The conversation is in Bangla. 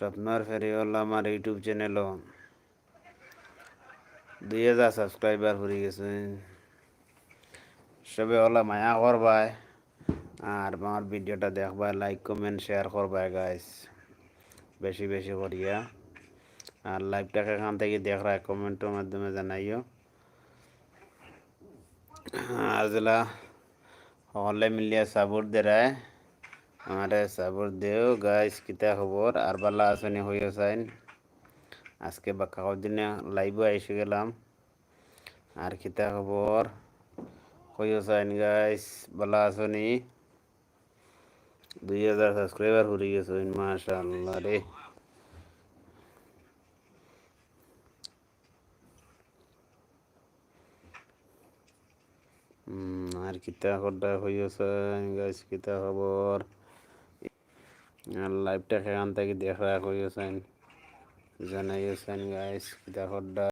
স্বপ্নর ফেরিওয়ালা আমার ইউটিউব চ্যানেলও দুই হাজার সাবস্ক্রাইবার হয়ে গেছে। সবে ওলা মায়া করবাই। আর আমার ভিডিওটা দেখবাই লাইক কমেন্ট শেয়ার করবাই গাইস বেশি বেশি করিয়া। আর লাইভটাকে এখান থেকে দেখরা কমেন্টের মাধ্যমে জানাইও। আর যেলা সকলে মিলিয়ে সাপোর্ট দেয় আমারে সাপোর্ট দেও গাইস কিতা খবর? আর বালা আসনি, হইও সাইন। আজকে বা কাগজ দিনে লাইভও এসে গেলাম। আর কিতা খবর? হইও সাইন গাইস বালা আসনি। দুই হাজার সাবস্ক্রাইবার হয়ে গেছে, মাশাআল্লাহ রে। আর কিতা খবরটা হইছে গাইস কিতা খবর? আর লাইভটা সেখান থেকে দেখা হইছেন জানাইছেন গাইস কিতা খবরটা